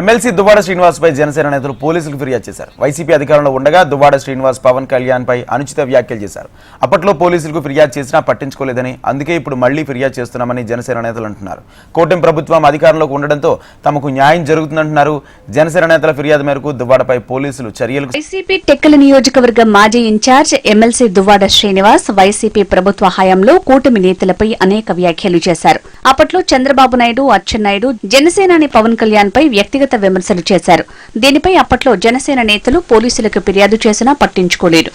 MLC Duvvada శ్రీనివాస్పై Janasena నేతలు పోలీసులకు ఫిర్యాదు చేశారు. వైసీపీ అధికారంలో ఉండగా దువ్వాడ శ్రీనివాస్ పవన్ కళ్యాణ్ పై అనుచిత వ్యాఖ్యలు చేశారు. అప్పట్లో పోలీసులకు ఫిర్యాదు చేసినా పట్టించుకోలేదని అందుకే ఇప్పుడు మళ్ళీ ఫిర్యాదు చేస్తున్నామని జనసేన నేతలు అంటున్నారు. కూటమి ప్రభుత్వం అధికారంలోకి ఉండడంతో తమకు న్యాయం జరుగుతుందంటున్నారు. జనసేన నేతల ఫిర్యాదు మేరకు దువ్వాడపై పోలీసులు చర్యలు వైసీపీ టెక్కల నియోజకవర్గ మాజీ incharge MLC Duvvada Srinivas YCP ప్రభుత్వ హయాంలో కూటమి నేతలపై అనేక వ్యాఖ్యలు చేశారు. అప్పట్లో చంద్రబాబు నాయుడు అచ్చెన్నాయుడు జనసేనాని పవన్ కళ్యాణ్ పై వ్యక్తిగత విమర్శలు చేశారు. దీనిపై అప్పట్లో జనసేన నేతలు పోలీసులకు ఫిర్యాదు చేసినా పట్టించుకోలేదు.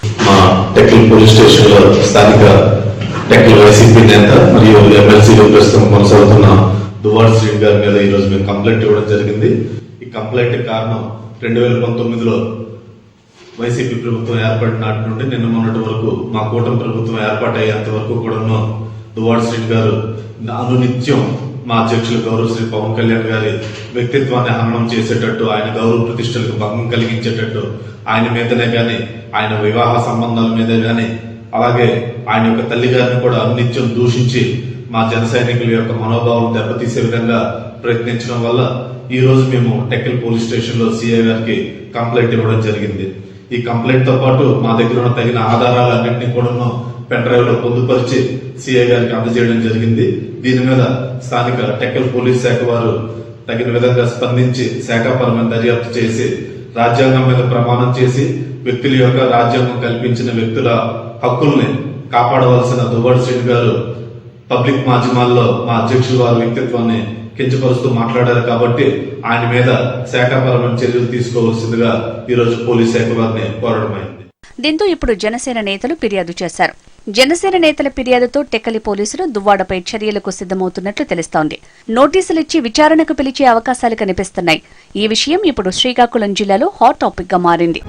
దువాడ్ గారి మీద ఈ రోజు మేము కంప్లైంట్ ఇవ్వడం జరిగింది. ఈ కంప్లైంట్ కారణం రెండు వేల పంతొమ్మిదిలో వైసీపీ ప్రభుత్వం ఏర్పడిన నాటి నుండి నిన్న మొన్నటి వరకు మా కూటమి ప్రభుత్వం ఏర్పాటయ్యేంత వరకు కూడా దువాడ్ శ్రీ గారు అనునిత్యం మా అధ్యక్షులు గౌరవ శ్రీ పవన్ కళ్యాణ్ గారి వ్యక్తిత్వాన్ని హననం చేసేటట్టు ఆయన గౌరవ ప్రతిష్టలకు భంగం కలిగించేటట్టు ఆయన మీదనే గాని ఆయన వివాహ సంబంధాల మీదే గాని అలాగే ఆయన యొక్క తల్లి గారిని కూడా అనునిత్యం దూషించి మా జన సైనికుల యొక్క మనోభావం దెబ్బతీసే విధంగా ప్రయత్నించడం వల్ల ఈ రోజు మేము టెక్కల్ పోలీస్ స్టేషన్లో సిఐ గారికి కంప్లైంట్ ఇవ్వడం జరిగింది. ఈ కంప్లైంట్తో పాటు మా దగ్గర ఉన్న తగిన ఆధారాలన్నింటినీ కూడా పెన్ డ్రైవ్లో పొందుపరిచి సిఐ గారికి అందజేయడం జరిగింది. దీని మీద స్థానిక టెక్కల్ పోలీస్ శాఖ వారు తగిన విధంగా స్పందించి శాఖాపరమైన దర్యాప్తు చేసి రాజ్యాంగం మీద ప్రమాణం చేసి వ్యక్తుల యొక్క రాజ్యాంగం కల్పించిన వ్యక్తుల హక్కుల్ని కాపాడవలసిన దువ్వాడు శ్రీని గారు పబ్లిక్ మాధ్యమాల్లో మా అధ్యక్షులు వారి వ్యక్తిత్వాన్ని కించపరుస్తూ మాట్లాడారు కాబట్టి ఆయన మీద శాఖాపరమైన చర్యలు తీసుకోవాల్సిందిగా ఈ రోజు పోలీస్ శాఖ వారిని కోరడమైంది. దీంతో ఇప్పుడు జనసేన నేతలు ఫిర్యాదు చేశారు. జనసేన నేతల ఫిర్యాదుతో టెక్కలి పోలీసులు దువ్వాడపై చర్యలకు సిద్దమవుతున్నట్లు తెలుస్తోంది. నోటీసులిచ్చి విచారణకు పిలిచే అవకాశాలు కనిపిస్తున్నాయి. ఈ విషయం ఇప్పుడు శ్రీకాకుళం జిల్లాలో హాట్ టాపిక్గా మారింది.